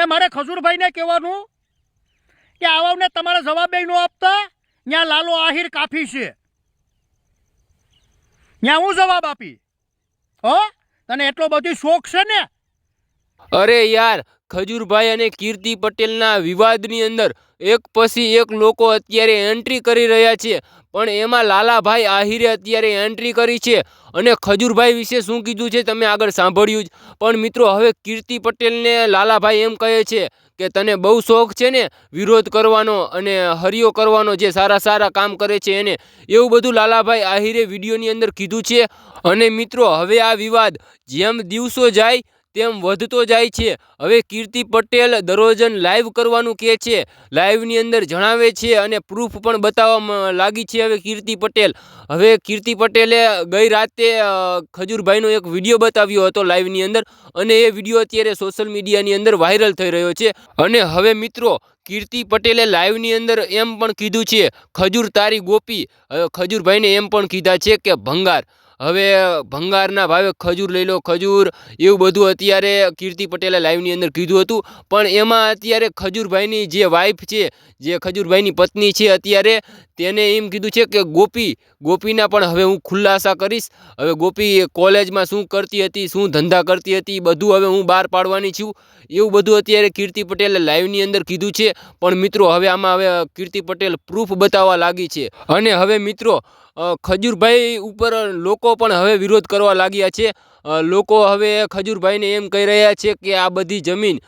તે મારે ખજૂરભાઈને કહેવાનું કે આવાને તમારે જવાબ ન આપતા ત્યાં લાલો આહિર કાફી છે. ત્યાં હું જવાબ આપી? હો? તને એટલો બધી શોખ છે ને? અરે યાર ખજૂરભાઈ અને કીર્તિ પટેલના વિવાદની અંદર એક પછી એક લોકો અત્યારે એન્ટ્રી કરી રહ્યા છે. પણ એમાં લાલાભાઈ આહિરે અત્યારે એન્ટ્રી કરી છે અને ખજૂરભાઈ વિશે શું કીધું છે તમે આગળ સાંભળ્યું જ. પણ મિત્રો, હવે કીર્તિ પટેલને લાલાભાઈ એમ કહે છે કે તને બહુ શોખ છે ને વિરોધ કરવાનો અને હરિયો કરવાનો જે સારા સારા કામ કરે છે એને. એવું બધું લાલાભાઈ આહિરે વિડીયોની અંદર કીધું છે. અને મિત્રો, હવે આ વિવાદ જેમ દિવસો જાય તેમ વધતો જાય છે. હવે કીર્તિ પટેલ દરરોજન લાઈવ કરવાનું કહે છે. લાઈવની અંદર જણાવે છે અને પ્રૂફ પણ બતાવવા લાગી છે હવે કીર્તિ પટેલ. હવે કીર્તિ પટેલે ગઈ રાતે ખજૂરભાઈનો એક વીડિયો બતાવ્યો હતો લાઈવની અંદર અને એ વીડિયો અત્યારે સોશિયલ મીડિયાની અંદર વાયરલ થઈ રહ્યો છે. અને હવે મિત્રો, કીર્તિ પટેલે લાઈવની અંદર એમ પણ કીધું છે, ખજૂર તારી ગોપી. ખજૂરભાઈને એમ પણ કીધા છે કે, ભંગાર. હવે ભંગારના ભાવે ખજૂર લઈ લો, ખજૂર, એવું બધું અત્યારે કીર્તિ પટેલે લાઈવની અંદર કીધું હતું. પણ એમાં અત્યારે ખજૂરભાઈની જે વાઈફ છે, જે ખજૂરભાઈની પત્ની છે અત્યારે, તેને એમ કીધું છે કે, ગોપી, ગોપીના પણ હવે હું ખુલાસા કરીશ. હવે ગોપી કોલેજમાં શું કરતી હતી, શું ધંધા કરતી હતી, બધું હવે હું બહાર પાડવાની છું. એવું બધું અત્યારે કીર્તિ પટેલે લાઈવની અંદર કીધું છે. પણ મિત્રો, હવે આમાં હવે કીર્તિ પટેલ પ્રૂફ બતાવવા લાગી છે. અને હવે મિત્રો ખજૂરભાઈ ઉપર લોકો પણ હવે વિરોધ કરવા લાગ્યા છે. લોકો હવે ખજૂરભાઈને એમ કહી રહ્યા છે કે આ બધી જમીન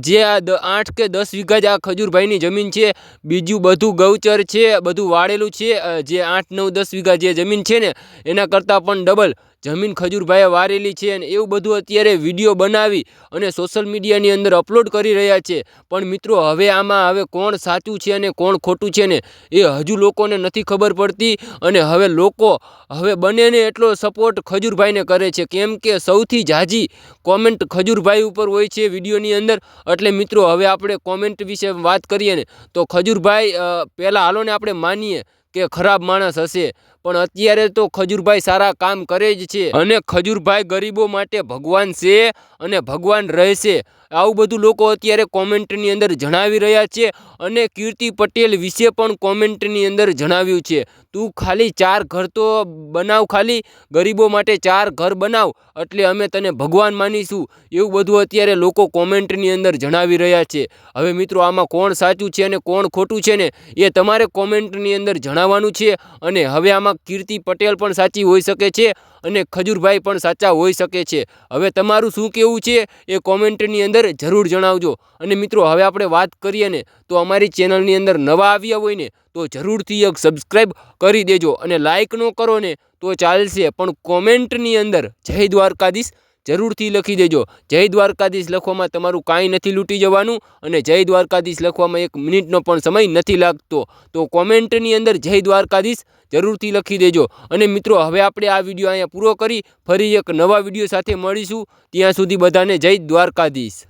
જે આ આઠ કે દસ વીઘા જ આ ખજૂરભાઈની જમીન છે, બીજું બધું ગૌચર છે, બધું વાળેલું છે જે આઠ, નવ, દસ વીઘા જે જમીન છે ને, એના કરતાં પણ ડબલ જમીન ખજૂરભાઈએ વારેલી છે અને એવું બધું અત્યારે વીડિયો બનાવી અને સોશિયલ મીડિયાની અંદર અપલોડ કરી રહ્યા છે. પણ મિત્રો, હવે આમાં હવે કોણ સાચું છે અને કોણ ખોટું છે ને, એ હજુ લોકોને નથી ખબર પડતી અને હવે લોકો, હવે બંનેને એટલો સપોર્ટ ખજૂરભાઈને કરે છે. કેમ કે સૌથી ઝાઝી કોમેન્ટ ખજૂરભાઈ ઉપર હોય છે વિડીયોની અંદર. એટલે મિત્રો, હવે આપણે કોમેન્ટ વિશે વાત કરીએ ને, તો ખજૂરભાઈ પહેલાં હાલોને આપણે માનીએ કે ખરાબ માણસ હશે. પણ અત્યારે તો ખજૂરભાઈ સારા કામ કરે જ છે અને ખજૂરભાઈ ગરીબો માટે ભગવાન છે અને ભગવાન રહેશે. આવું બધું લોકો અત્યારે કોમેન્ટની અંદર જણાવી રહ્યા છે અને કીર્તિ પટેલ વિશે પણ કોમેન્ટની અંદર જણાવ્યું છે. તું ખાલી ચાર ઘર તો બનાવ ખાલી, ગરીબો માટે ચાર ઘર બનાવ, એટલે અમે તને ભગવાન માનીશું. એવું બધું અત્યારે લોકો કોમેન્ટની અંદર જણાવી રહ્યા છે. હવે મિત્રો, આમાં કોણ સાચું છે અને કોણ ખોટું છે ને એ તમારે કોમેન્ટની અંદર જણાવવાનું છે અને હવે આમાં કીર્તિ પટેલ પણ સાચી હોઈ શકે છે અને ખજૂરભાઈ પણ સાચા હોઈ શકે છે. હવે તમારું શું કહેવું છે એ કોમેન્ટની અંદર જરૂર જણાવજો. અને મિત્રો, હવે આપણે વાત કરીએ ને, તો અમારી ચેનલની અંદર નવા આવ્યા હોય ને, તો જરૂરથી એક સબસ્ક્રાઈબ કરી દેજો. અને લાઇક ન કરો ને, તો ચાલશે. પણ કોમેન્ટની અંદર જય દ્વારકાધીશ. જરૂરથી લખી દેજો. જય દ્વારકાધીશ લખવામાં તમારું કાંઈ નથી લૂંટી જવાનું અને જય દ્વારકાધીશ લખવામાં એક મિનિટનો પણ સમય નથી લાગતો. તો કોમેન્ટની અંદર જય દ્વારકાધીશ જરૂરથી લખી દેજો. અને મિત્રો, હવે આપણે આ વીડિયો અહીંયા પૂરો કરી ફરી એક નવા વીડિયો સાથે મળીશું. ત્યાં સુધી બધાને જય દ્વારકાધીશ.